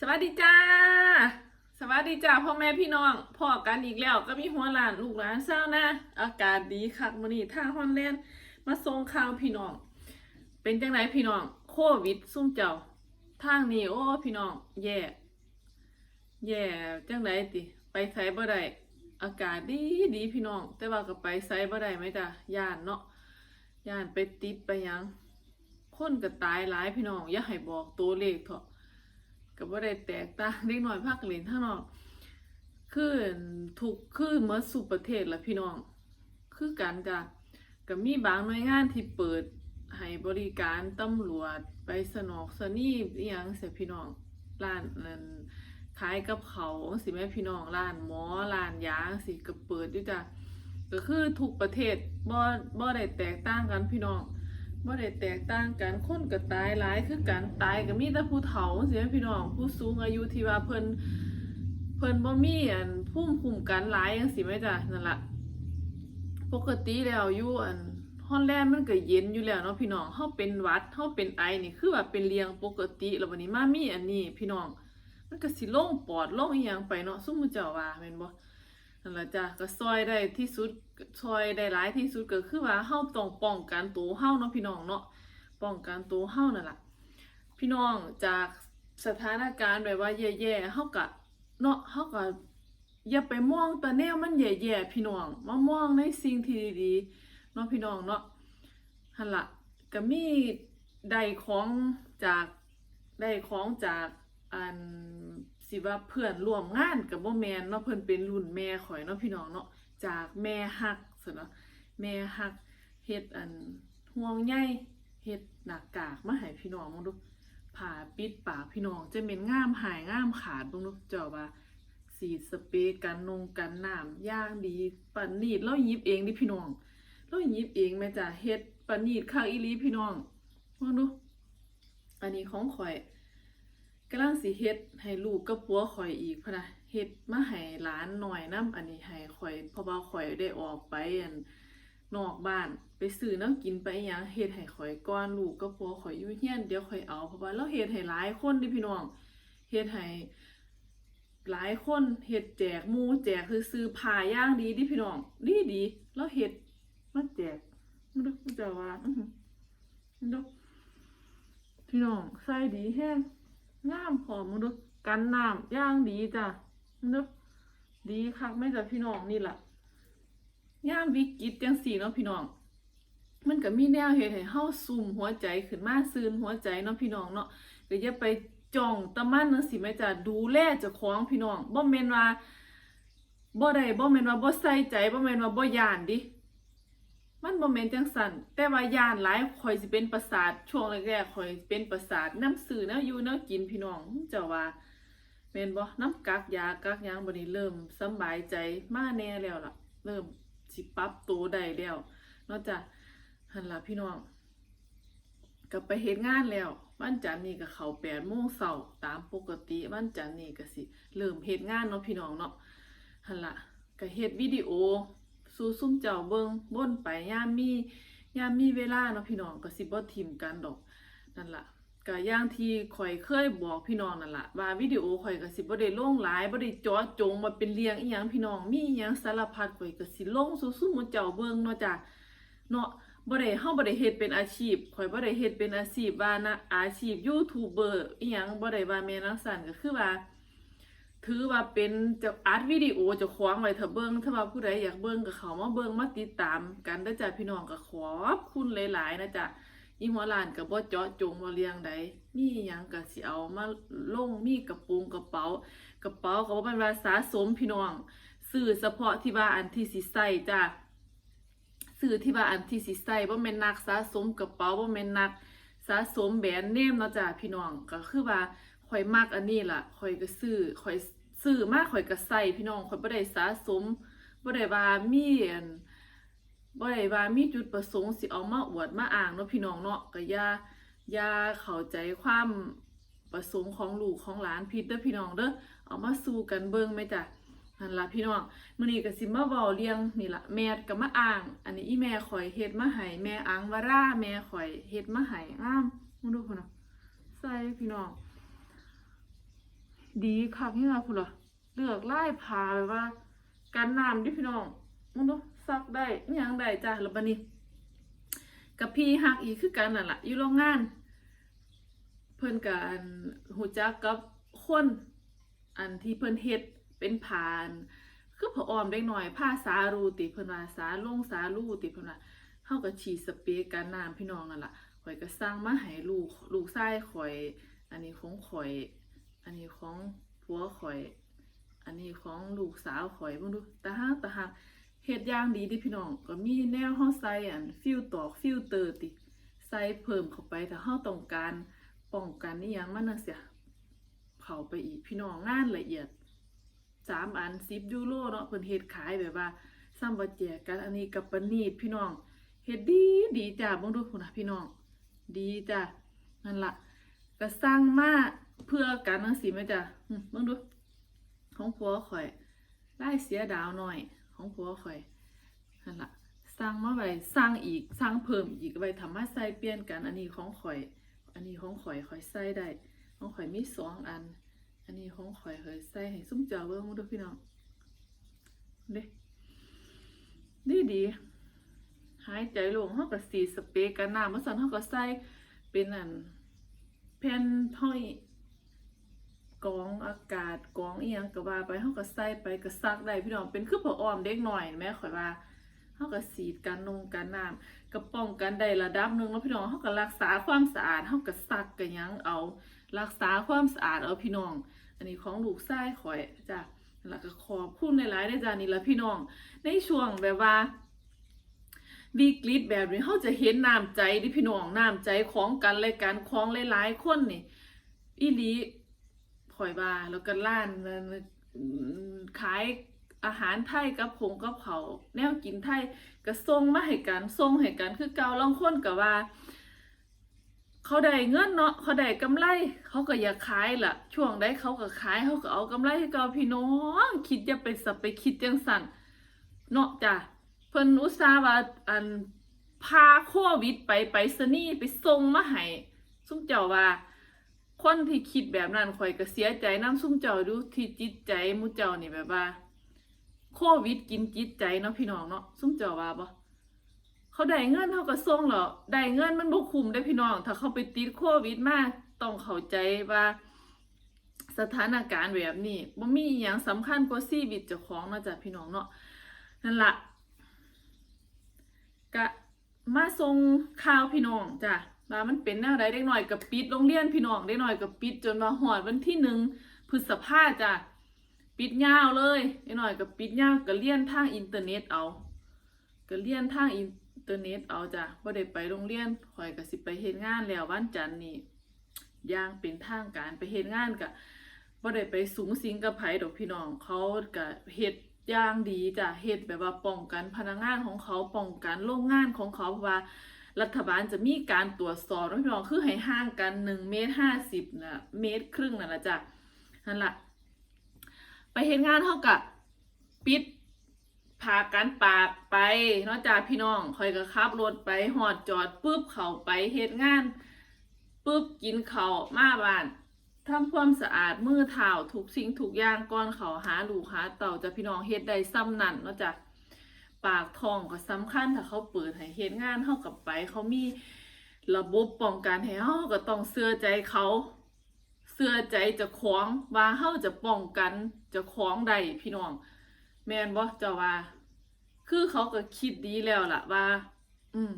สวัสดีจ้า สวัสดีจ้าพ่อแม่พี่น้องพ่อกันอีกแล้วก็มีหัวหลานลูกหลานเศร้านะ อากาศดีคักมื้อนี้ทางฮอนแลนด์มาส่งข่าวพี่น้อง เป็นจังไดพี่น้อง โควิดซุ่มเจ้าทางนี้โอ้พี่น้อง แย่ แย่จังไดติไปไสบ่ได้อากาศดีดีพี่น้อง แต่ว่าก็ไปไสบ่ได้ไหมจ้ะย่านเนาะย่านไปติดไปยังคนก็ตายหลายพี่น้อง อย่าให้บอกตัวเลขเถอะ ก็บ่ได้แตกต่างเล็กน้อยภาคเล่นทางนอกคือทุกคือเมื่อสู่ประเทศละพี่น้อง คือกันจ้ะก็มีบางหน่วยงานที่เปิดให้บริการตำรวจไปสนอกสนีบอีหยังเสียพี่น้องร้านนั้นขายกับเขาสิแม่พี่น้องร้านหมอร้านยาสิก็เปิดอยู่จ้ะก็คือทุกประเทศบ่บ่ได้แตกต่างกันพี่น้อง บ่ได้แตกต่างกันคนก็ตายหลายคือกันตายก็มีแต่ผู้เฒ่าเสียพี่น้องผู้สูงอายุที่ว่าเพิ่นเพิ่นบ่มีอันภูมิคุ้มกันหลายจังซี่แม่จ้ะนั่นล่ะปกติแล้วอยู่อันฮอนแลนด์มันก็เย็นอยู่แล้วเนาะพี่น้องเฮาเป็นวัดเฮาเป็นไอนี่คือว่าเป็นเรียงปกติแล้ววันนี้มามีอันนี้พี่น้องมันก็สิลงปอดลงอีหยังไปเนาะซุมมื้อเจ้าว่าแม่นบ่ นั่นละจ้ะก็ซอยได้ที่สุดซอยได้หลายที่สุดก็คือว่าเฮาต้องป้องกันตัวเฮาเนาะพี่น้องเนาะป้องกันตัวเฮานั่นล่ะพี่น้องจากสถานการณ์แบบว่าแย่ๆเฮาก็เนาะเฮาก็อย่าไปมองแต่แนวมันแย่ๆพี่น้องมามองในสิ่งที่ดีๆเนาะพี่น้องเนาะหั่นล่ะก็มีได้ของจากได้ของจากอัน สิว่าเพื่อนร่วมงานกับบ่แมนเนาะเพิ่นเป็นรุ่นแม่ข่อยเนาะพี่น้องเนาะจากแม่ฮักซะเนาะแม่ฮักเฮ็ดอันห่วงใยเฮ็ดหน้ากากมาให้พี่น้องมึงดูผ่าปิดปากพี่น้องจะเป็นง่ามหายง่ามขาดเบิ่งดูเจ้าว่าสีสเปรย์กันนงกันน้ำย่างดีปันนีดเราหยิบเองดิพี่น้องเราหยิบเองแม่จ้ะเฮ็ดปันนีดคักอีลีพี่น้องมึงดูอันนี้ของข่อย กำลังสิเฮ็ดให้ลูกกับผัวข่อยอีกพะนะเฮ็ดมาให้หลานหน่อยนํอันนี้ให้ข่อยเพราะว่าข่อยได้ออกไปอันนอกบ้านไปซื้อน้ำกินไปอิหยังเฮ็ดให้ข่อยก่อนลูกกับผัวข่อยอยู่เฮียนเดี๋ยวข่อยเอาเพราะว่าเราเฮ็ดให้หลายคนดิพี่น้องเฮ็ดให้หลายคนเฮ็ดแจกหมูแจกคือซื้อผ้าย่างดีดิพี่น้องดีดีๆเราเฮ็ดมาแจกมันดูมันจะว่าอือดูพี่น้องใส่ดีแฮง น้ำหอมมึงดูกันน้ำย่างดีจ้ะมึงดูดีคักแม่จ้ะพี่น้องนี่แหละย่ามวิกฤตจังสี่เนาะพี่น้อง มันก็มีแนวเฮ็ดให้เฮาซุ่มหัวใจขึ้นมาซื่นหัวใจเนาะพี่น้องเนาะก็อย่าไปจ้องตะมันจังซี่แม่จ้ะดูแลเจ้าของพี่น้องบ่แม่นว่าบ่ได้บ่แม่นว่าบ่ใส่ใจบ่แม่นว่าบ่ย่านดิ มันบ่แม่นจังซั่นแต่ว่าย่านหลายข่อยสิเป็นประสาทช่วงแรกๆข่อยเป็นประสาทน้ำซื้อนวอยู่แนวกินพี่น้องเจ้าว่าแม่นบ่น้ำกักยากักยังบัดนี้เริ่มสบายใจมาแน่แล้วล่ะ เริ่มสิปรับตัวได้แล้วนาะจ้ะหั่นล่ะพี่น้องก็ไปเฮ็ดงานแล้ววันจันทร์นี้ก็เข้า8โมงเช้าตามปกติวันจันทร์นี้ก็สิเริ่มเฮ็ดงานเนาะพี่น้องเนาะหั่นล่ะก็เฮ็ดวิดีโอ สู่ซุ่มเจ้าเบิงบ่นไปย่ามมีย่ามมีเวลาเนาะพี่น้องก็สิบ่ทิมกันดอกนั่นล่ะก็อย่างที่ข่อยเคยบอกพี่น้องนั่นล่ะว่าวิดีโอข่อยก็สิบ่ได้ลงหลายบ่ได้จาะจงมาเป็นเรียงอีหยังพี่น้องมีอีหยังสารพัดข่อยก็สิลงสู่ซุ่มเจ้าเบิงเนาะจ้ะเนาะบ่ได้เฮาบ่ได้เฮ็ดเป็นอาชีพข่อยบ่ได้เฮ็ดเป็นอาชีพว่านะอาชีพยูทูบเบอร์อีหยังบ่ได้ว่าแม่นจังซั่นก็คือว่า ถือว่าเป็นจะอัดวิดีโอจะคว้างไว้ถ้าเบิ่งถ้าว่าผู้ใดอยากเบิ่งก็เขามาเบิ่งมาติดตามกันเด้อจ้ะพี่น้องก็ขอบคุณหลายๆนะจ๊ะอีหัวลานก็บ่เจาะจงบ่เรียงใดมีหยังก็สิเอามาลงมีกระปุงกระเป๋ากระเป๋าก็บ่แม่นว่าสะสมพี่น้องซื้อเฉพาะที่ว่าอันที่สิใส่จ้ะซื้อที่ว่าอันที่สิใส่บ่แม่นนักสะสมกระเป๋าบ่แม่นนักสะสมแบรนด์เนมเนาะจ้ะพี่น้องก็คือว่าข่อยมักอันนี้ล่ะข่อยก็ซื้อข่อย ซื้อมากข่อยก็ใส่พี่น้องข่อยบ่ได้สะสมบ่ได้ว่ามีอันบ่ได้ว่ามีจุดประสงค์สิเอามาอวดมาอ้างเนาะพี่น้องเนาะก็อย่าอย่าเข้าใจความประสงค์ของลูกของหลานผิดเด้อพี่น้องเด้อเอามาสู้กันเบิ่งไหมจ้ะนั่นล่ะพี่น้องมื้อนี้ก็สิมาเว้าเรื่องนี่ล่ะแม่ก็มาอ้าง อันนี้อีแม่ข่อยเฮ็ดมาให้แม่อังวราแม่ข่อยเฮ็ดมาให้งามมึงดูพุ่นน่ะใส่พี่น้อง ดีคักนี่ล่ะพุ่นล่ะเลือกไล่ผ่าแบบว่ากันน้ำดิพี่น้องมึงดูซักได้อิหยังได้จ้ะแล้วบัดนี้กับพี่ฮักอีกคือกันนั่นแหละอยู่โรงงาน เพิ่นก็อันฮู้จักกับคนอันที่เพิ่นเฮ็ดเป็นผ่านคือพอออมเด็กหน่อยผ้าสารูติเพิ่นว่าสาลงสารูติเพิ่นว่าเฮาก็ฉีดสเปรย์กันน้ำพี่น้องนั่นแหละข่อยก็สั่งมาให้ลูกลูกชายข่อย อันนี้ของข่อย อันนี้ของผัวข่อย อันนี้ของลูกสาวข่อยเบิ่งดูตาฮักตาฮักเฮ็ดอย่างดีดิพี่น้อง ก็มีแนวเฮาใส่อันฟิลตอกฟิลเตอร์ติ ใส่เพิ่มเข้าไปถ้าเฮาต้องการป้องกันอีหยังมันน่ะเสียเข้าไปอีกพี่น้องงานละเอียดสามอันสิบยูโรเนาะเพิ่นเฮ็ดขายแบบว่าซ้ำว่แจกกันอันนี้กับปนีดพี่น้องเฮ็ดดีดีจ้าเบิ่งดูพุ่นน่ะพี่น้อง ดีจ้ะนั่นล่ะก็สร้างมา เพื่อกันจังซี่แม่จ้ะหึเบิ่งดู ของผัวข่อยได้เสียดาวหน่อย ของผัวข่อยนั่นล่ะสร้างมาไว้สร้างอีกสร้างเพิ่มอีกไว้ทำมาใส่เปลี่ยนกันอันนี้ของข่อย อันนี้ของข่อยข่อยใส่ได้ ของข่อยมีสองอัน อันนี้ของข่อยเคยใส่ให้ซุ่มเจ้าเบิ่งมดเด้อพี่น้องเด้ดีดีหายใจโลงเฮาก็สีสเปรย์กันน้ำมาสั่นเฮาก็ใส่เป็นอันแผ่นห้อย กองอากาศกองอีหยังก็ว่าไปเฮาก็ใส่ไปก็ซักได้พี่น้องเป็นคือผ้าอ้อมเด็กหน้อยแม่ข่อยว่าเฮาก็สีดกันนงกันน้ำก็ป้องกันได้ระดับหนึงแล้วพี่น้องเฮาก็รักษาความสะอาดเฮาก็ซักก็หยังเอา รักษาความสะอาดเอาพี่น้อง อันนี้ของลูกชายข่อยจ้ะแล้วก็ขอบคุณหลายๆได้จ้านี่ละพี่น้อง ในช่วงแบบว่าวิกฤตแบบนี้เขาจะเห็นน้ำใจที่พี่น้องน้ำใจของกันและกันของหลายๆคนนี่อีหลี ข่อยว่าแล้วก็ร้ามันขายอาหารไทยกับผงกับเผาแนวกินไทยก็ส่งมาให้กันส่งให้กันคือเก่าลองคนก็ว่า เขาได้เงินเนาะเขาได้กำไร เขาก็อยากขายล่ะ ช่วงได้เขาก็ขายเขาก็เอากำไรให้เก่าพี่น้องคิดอย่าไปสับไปคิดจังสั่นเนาะจ้ะเพิ่นอุตส่าห์ว่าอันพาโควิดไปไปสนีย์ไปส่งมาให้ซุ่มเจ้าว่า คนที่คิดแบบนั้นข่อยก็เสียใจน้ำซุ่มเจ้าดูที่จิตใจมูเจ้านี่แบบว่า โควิดกินจิตใจเนาะพี่น้องเนาะซุ่มเจ้าว่าบ่เขาได้เงินเขาก็ส่งหรอได้เงินมันบ่คุ้มได้พี่น้อง ถ้าเขาไปติดโควิดมาต้องเข้าใจว่า สถานการณ์แบบนี้บ่มีอหยังสำคัญกว่าชีวิตเจ้าของเนาะจ้ะพี่น้องเนาะนั่นละก็มาส่งข่าวพี่น้องจ้ะ ว่ามันเป็นแนวใดเด็กน้อยกับปิดโรงเรียนพี่น้องเด็กน้อยกับปิดจนมาฮอดวันที่หนึ่งพฤษภาจ้ะปิดยาวเลยเด็กน้อยกับปิดยาวก็เรียนทางอินเทอร์เน็ตเอาก็เรียนทางอินเทอร์เน็ตเอาจ้ะบ่าได้ไปโรงเรียนข่อยก็สิไปเฮ็ดงานแล้ววันจันทร์นี่ย่างเป็นทางการไปเฮ็ดงานก็บ่ได้ไปสูงสิงกับไผดอกพี่น้องเขาก็เฮ็ดย่างดีจ้ะเฮ็ดแบบว่าป้องกันพนักงานของเขาป้องกันโรงงานของเขาเพราะว่า รัฐบาลจะมีการตรวจสอบเนาะพี่น้องคือให้ห่างกัน1เมตร50น่ะเมตรครึ่งนั่นล่ะจ้ะนั่นแหละไปเฮ็ดงานเฮาก็ปิดพากันปากไปนอกจากพี่น้องคอยก็ขับรถไปหอดจอดปุ๊บเขาไปเฮ็ดงานปุ๊บกินเขามาบ้านทำความสะอาดมือเท้าทุกสิ่งทุกอย่างก่อนเขาหาลูกหาเต่าจะพี่น้องเฮ็ดได้ซ้ำนั่นนอกจาก ปากทองก็สำคัญถ้าเขาเปิดให้เฮ็ดงานเฮากับไป เขามีระบบป้องกันให้เฮาก็ต้องเชื่อใจเขาเชื่อใจจะของว่าเฮาจะป้องกันจะของได้พี่น้อง แม่นบ่เจ้าว่า คือเขาก็คิดดีแล้วล่ะว่า อืม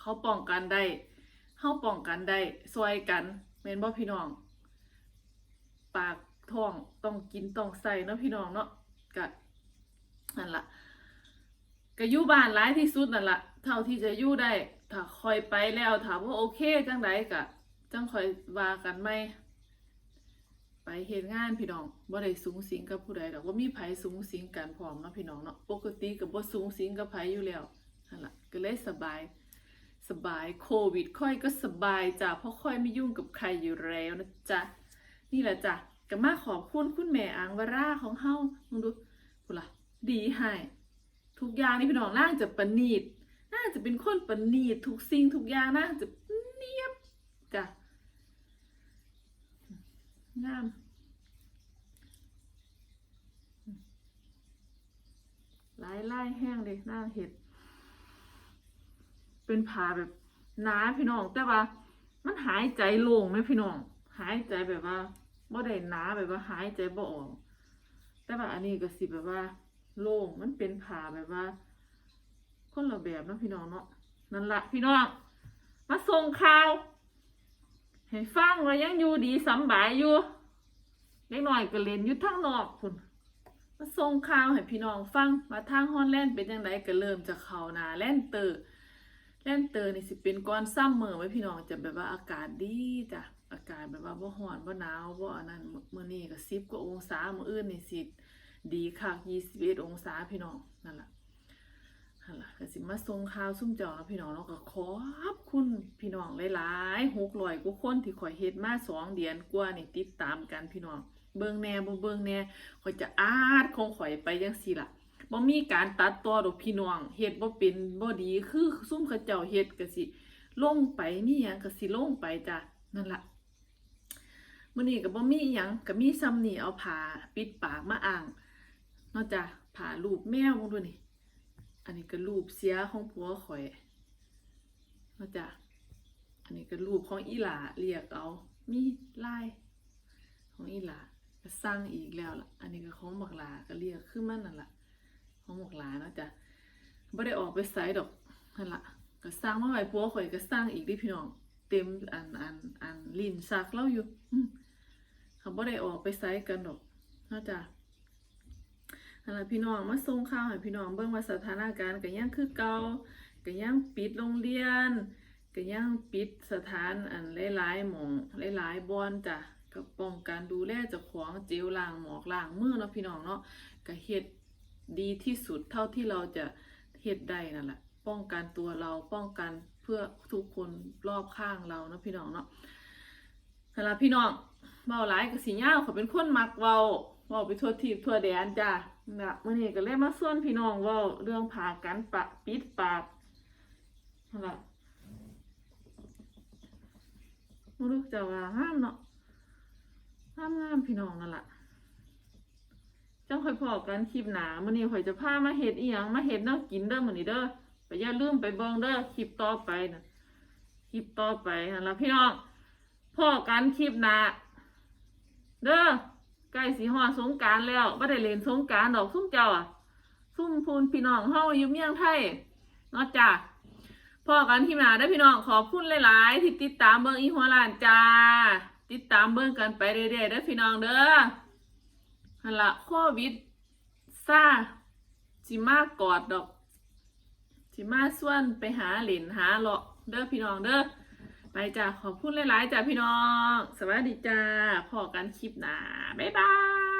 เขาป้องกันได้เฮาป้องกันได้ช่วยกันแม่นบ่พี่น้อง ปากท้องต้องกินต้องใส่เนาะพี่น้องเนาะก็นั่นล่ะ ก็อยู่บ้านหลายที่สุดนั่นละเท่าที่จะอยู่ได้ ถ้าคอยไปแล้วถามว่าโอเคจังไดก็จังคอยว่ากันไหมไปเฮ็ดงานพี่น้องบ่ได้สูงสิงกับผู้ใดดอกว่ามีไผสูงสิงกันพร้อมเนาะพี่น้องเนาะปกติก็บ่สูงสิงกับไผอยู่แล้วนั่นล่ะก็เลยสบายสบายโควิด ค่อยก็สบายจ้ะเพราะค่อยไม่ยุ่งกับใครอยู่แล้วนะจ๊ะนี่แหละจ้ะก็มาขอบคุณคุณแม่อังวราของเฮามึงดูพุ่นล่ะดีให้ ทุกอย่างนี่พี่น้องน่าจะประณีตน่าจะเป็นคนประณีตทุกสิ่งทุกอย่างน่าจะเนียบจ้ะงามลายลายแห้งเลยหน้าเห็ด เป็นผ่าแบบน้าพี่น้อง แต่ว่า มันหายใจโล่งไหมพี่น้อง หายใจแบบว่าบ่ได้หนาแบบว่าหายใจบ่ออก แต่ว่าอันนี้ก็สิแบบว่า โล่งมันเป็นผ่าแบบว่า คนละแบบนะพี่น้องเนาะนั่นละพี่น้อง มาส่งข่าวให้ฟังว่ายังอยู่ดีสบายอยู่เล็กน้อยก็เล่นอยู่ทางนอกพุ่นมาส่งข่าวให้พี่น้องฟังว่าทางฮอนแลนด์เป็นยังไงก็เริ่มจะเข้านาแล่นเตอร์แล่นเตอร์นี่สิเป็นก้อนซ้ำเมื่อไว้พี่น้องจะแบบว่าอากาศดีจ้ะอากาศแบบว่าบ่ร้อนบ่หนาวบ่อันนั้นมื้อนี้ก็10กว่าองศามื้ออื่นนี่สิ ดีคัก21องศาพี่น้องนั่นล่ะหั่นล่ะก็สิมาส่งข่าวซุ่มเจ้านะพี่น้องเนาะก็ขอบคุณพี่น้องหลายๆ600กว่าคนที่ข่อยเฮ็ดมาสองเดือนกว่านี่ติดตามกันพี่น้องเบิ่งแน่บ่เบิ่งแน่ข่อยจะอาดของข่อยไปจังซี่ล่ะบ่มีการตัดต่อดอกพี่น้องเฮ็ดบ่เป็นบ่ดีคือซุ่มเขาเจ้าเฮ็ดก็สิลงไปมีหยังก็สิลงไปจ้ะนั่นล่ะมื้อนี้ก็บ่มีหยังก็มีซ้ำนี่เอาผ้าปิดปากมาอ่าง นาะจ้ะผ้ารูปแมวมึงดูนี่ อันนี้ก็รูปเสียของผัวข่อยนาะจ้ะอันนี้ก็รูปของอีหลาเรียกเอา มีลายของอีหลาก็สร้างอีกแล้วล่ะ อันนี้ก็ของบักหลาก็เรียกคือมันนั่นล่ะ ของบักหลานาะจ้ะบ่ได้ออกไปไสดอกนั่นล่ะก็สร้างมาไว้ผัวข่อยก็สร้างอีกดิพี่น้อง เต็มอันอันอันลิ้นซักเราอยู่เขาบ่ได้ออกไปไสกันดอกนาะจ้ะ นั่นล่ะพี่น้องมาส่งข่าวให้พี่น้องเบิ่งว่าสถานการณ์ก็ยังคือเก่าก็ยังปิดโรงเรียนก็ยังปิดสถานอันหลายๆหมองหลายๆบ่อนจ้ะก็ป้องกันดูแลเจ้าของเจลล้างหมอกล้างมือเนาะพี่น้องเนาะก็เฮ็ดดีที่สุดเท่าที่เราจะเฮ็ดได้นั่นแหละป้องกันตัวเราป้องกันเพื่อทุกคนรอบข้างเราเนาะพี่น้องเนาะนั่นล่ะพี่น้องเว้าหลายก็สิยาวเขาเป็นคนมักเว้าเว้าไปทั่วทีทั่วแดนจ้ะ นะมื้อนี้ก็เลยมาส่วนพี่น้องว้าเรื่องผ่ากันปะปิดปากน่ะบ่รู้จะว่างามเนาะงามงามพี่น้องนั่นแหละจังค่อยพอกันคลิปหนามื้อนี้ข่อยจะพามาเฮ็ดอีหยังมาเฮ็ดแนวกินเด้อมือนี้เด้อไปอย่าลืมไปเบิ่งเด้อคลิปต่อไปน่ะคลิปต่อไปนั่นล่ะพี่น้องพอกันคลิปหนาเด้อ ใกล้สิฮอดสงการแล้วบ่ได้เล่นสงการดอกซุ่มเจ้าอะซุ่มพูนพี่น้องเฮาอยู่เมียงไทยนาะจ้ะพอกันที่มาได้พี่น้องขอบคุณหลาย ๆ ที่ติดตามเบิ่งอีหัวลานจ้า ติดตามเบิ่งกันไปเรื่อยๆเด้พี่น้องเด้อหั่นลโควิดซาสิมากอดดอกสิมาส่วนไปหาเหรนหาเลาะเด้อพี่น้องเด้อ ไปจ้ะขอบคุณหลาย ๆจ้ะพี่น้อง สวัสดีจ้าพอกันคลิปหนาบ๊ายบาย